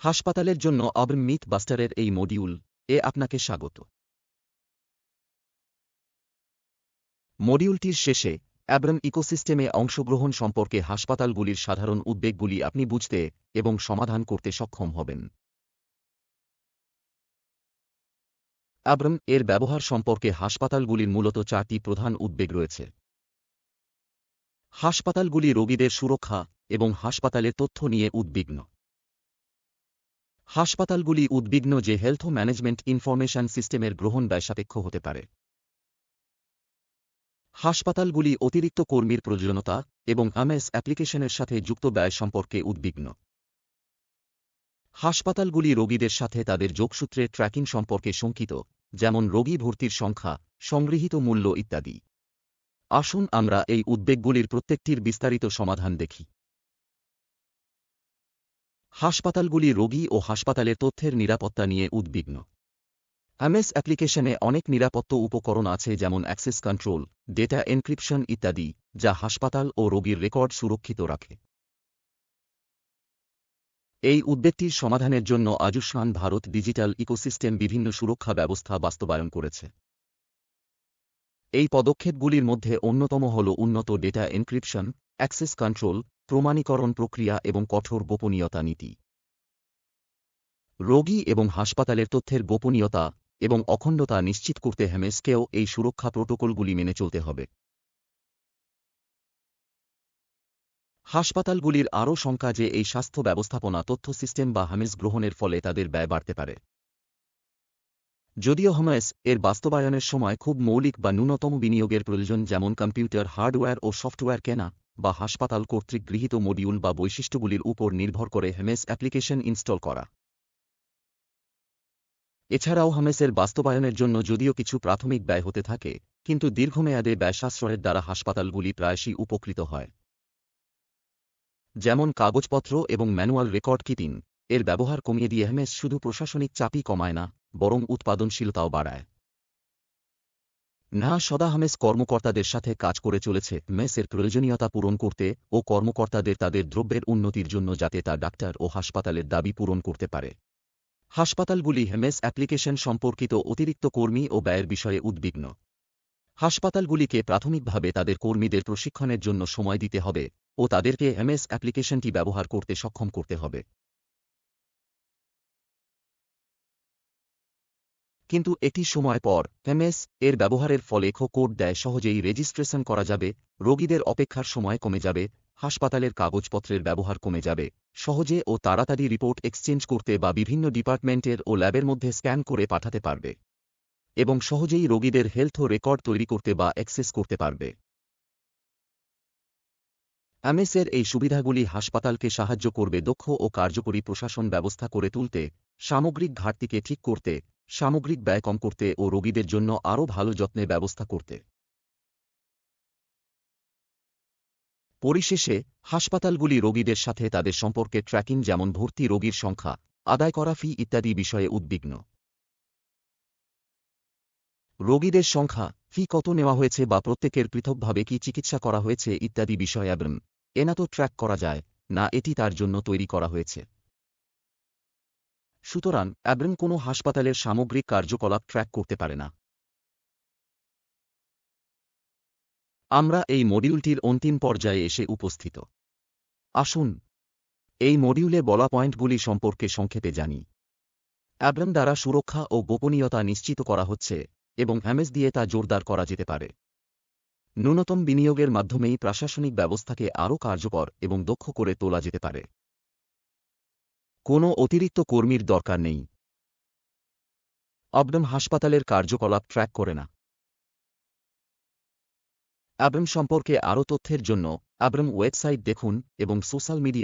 হাসপাতালের জন্য অবর্ম মিথ বাস্টারের এই মডিউল এ আপনাকে স্বাগত। মডিউলটির শেষে অ্যাব্রাম ইকোসিস্টেমে অংশগ্রহণ সম্পর্কে হাসপাতালগুলির সাধারণ উদ্বেগগুলি আপনি বুঝতে এবং সমাধান করতে সক্ষম হবেন। অ্যাব্রাম এর ব্যবহার সম্পর্কে হাসপাতালগুলির মূলত চারটি প্রধান উদ্বেগ রয়েছে। হাসপাতালগুলি রোগীদের সুরক্ষা এবং হাসপাতালের তথ্য নিয়ে উদ্বিগ্ন। হাসপাতালগুলি উদ্বিগ্ন যে হেলথ ম্যানেজমেন্ট ইনফরমেশন সিস্টেমের গ্রহণ ব্যয়সাপেক্ষ হতে পারে। হাসপাতালগুলি অতিরিক্ত কর্মীর প্রয়োজনতা এবং আমেস অ্যাপ্লিকেশনের সাথে যুক্ত ব্যয় সম্পর্কে উদ্বিগ্ন। হাসপাতালগুলি রোগীদের সাথে তাদের যোগসূত্রের ট্র্যাকিং সম্পর্কে শঙ্কিত, যেমন রোগী ভর্তির সংখ্যা, সংগৃহীত মূল্য ইত্যাদি। আসুন আমরা এই উদ্বেগগুলির প্রত্যেকটির বিস্তারিত সমাধান দেখি। হাসপাতালগুলি রোগী ও হাসপাতালের তথ্যের নিরাপত্তা নিয়ে উদ্বিগ্ন। এমএস অ্যাপ্লিকেশনে অনেক নিরাপত্তা উপকরণ আছে যেমন অ্যাক্সেস কন্ট্রোল, ডেটা এনক্রিপশন ইত্যাদি, যা হাসপাতাল ও রোগীর রেকর্ড সুরক্ষিত রাখে। এই উদ্বেগটির সমাধানের জন্য আয়ুষ্মান ভারত ডিজিটাল ইকোসিস্টেম বিভিন্ন সুরক্ষা ব্যবস্থা বাস্তবায়ন করেছে। এই পদক্ষেপগুলির মধ্যে অন্যতম হল উন্নত ডেটা এনক্রিপশন, অ্যাক্সেস কন্ট্রোল প্রমাণীকরণ প্রক্রিয়া এবং কঠোর গোপনীয়তা নীতি। রোগী এবং হাসপাতালের তথ্যের গোপনীয়তা এবং অখণ্ডতা নিশ্চিত করতে হেমেসকেও এই সুরক্ষা প্রোটোকলগুলি মেনে চলতে হবে। হাসপাতালগুলির আরও শঙ্কা যে এই স্বাস্থ্য ব্যবস্থাপনা তথ্য সিস্টেম বা হামেস গ্রহণের ফলে তাদের ব্যয় বাড়তে পারে। যদিও হমেস এর বাস্তবায়নের সময় খুব মৌলিক বা ন্যূনতম বিনিয়োগের প্রয়োজন যেমন কম্পিউটার, হার্ডওয়্যার ও সফটওয়্যার কেনা বা হাসপাতাল কর্তৃক গৃহীত মডিউল বা বৈশিষ্ট্যগুলির উপর নির্ভর করে হেমেস অ্যাপ্লিকেশন ইনস্টল করা। এছাড়াও হামেসের বাস্তবায়নের জন্য যদিও কিছু প্রাথমিক ব্যয় হতে থাকে, কিন্তু দীর্ঘমেয়াদে ব্যয় সাশ্রয়ের দ্বারা হাসপাতালগুলি প্রায়শই উপকৃত হয়। যেমন কাগজপত্র এবং ম্যানুয়াল রেকর্ড কিপিং এর ব্যবহার কমিয়ে দিয়ে হেমেস শুধু প্রশাসনিক চাপই কমায় না, বরং উৎপাদনশীলতাও বাড়ায়। না সদা হামেস কর্মকর্তাদের সাথে কাজ করে চলেছে, মেসের প্রয়োজনীয়তা পূরণ করতে ও কর্মকর্তাদের তাদের দ্রব্যের উন্নতির জন্য যাতে তা ডাক্তার ও হাসপাতালের দাবি পূরণ করতে পারে। হাসপাতালগুলি হেমেস অ্যাপ্লিকেশন সম্পর্কিত অতিরিক্ত কর্মী ও ব্যয়ের বিষয়ে উদ্বিগ্ন। হাসপাতালগুলিকে প্রাথমিকভাবে তাদের কর্মীদের প্রশিক্ষণের জন্য সময় দিতে হবে ও তাদেরকে এমএস অ্যাপ্লিকেশনটি ব্যবহার করতে সক্ষম করতে হবে। কিন্তু একটি সময় পর, এমএস, এর ব্যবহারের ফলে খো কোড দেয় সহজেই রেজিস্ট্রেশন করা যাবে, রোগীদের অপেক্ষার সময় কমে যাবে, হাসপাতালের কাগজপত্রের ব্যবহার কমে যাবে, সহজে ও তাড়াতাড়ি রিপোর্ট এক্সচেঞ্জ করতে বা বিভিন্ন ডিপার্টমেন্টের ও ল্যাবের মধ্যে স্ক্যান করে পাঠাতে পারবে। এবং সহজেই রোগীদের হেলথ রেকর্ড তৈরি করতে বা অ্যাক্সেস করতে পারবে। অ্যামেসের এই সুবিধাগুলি হাসপাতালকে সাহায্য করবে দক্ষ ও কার্যকরী প্রশাসন ব্যবস্থা করে তুলতে, সামগ্রিক ঘাটতিকে ঠিক করতে সামগ্রিক ব্যয় কম করতে ও রোগীদের জন্য আরও ভালো যত্নে ব্যবস্থা করতে। পরিশেষে, হাসপাতালগুলি রোগীদের সাথে তাদের সম্পর্কে ট্র্যাকিং যেমন ভর্তি রোগীর সংখ্যা, আদায় করা ফি ইত্যাদি বিষয়ে উদ্বিগ্ন। রোগীদের সংখ্যা, ফি কত নেওয়া হয়েছে বা প্রত্যেকের পৃথকভাবে কি চিকিৎসা করা হয়েছে ইত্যাদি বিষয় এবং এনা তো ট্র্যাক করা যায়, না এটি তার জন্য তৈরি করা হয়েছে। সুতরাং অ্যাব্রেন কোনো হাসপাতালের সামগ্রিক কার্যকলাপ ট্র্যাক করতে পারে না। আমরা এই মডিউলটির অন্তিম পর্যায়ে এসে উপস্থিত। আসুন, এই মডিউলে বলা পয়েন্টগুলি সম্পর্কে সংক্ষেপে জানি। অ্যাব্রাম দ্বারা সুরক্ষা ও গোপনীয়তা নিশ্চিত করা হচ্ছে এবং হ্যামেস দিয়ে তা জোরদার করা যেতে পারে। ন্যূনতম বিনিয়োগের মাধ্যমেই প্রশাসনিক ব্যবস্থাকে আরও কার্যকর এবং দক্ষ করে তোলা যেতে পারে। কোনো অতিরিক্ত কর্মীর দরকার নেই। অবডম হাসপাতালের কার্যকলাপ ট্র্যাক করে না। অ্যাব্রাম সম্পর্কে আরও তথ্যের জন্য অ্যাব্রাম ওয়েবসাইট দেখুন এবং সোশ্যাল মিডিয়া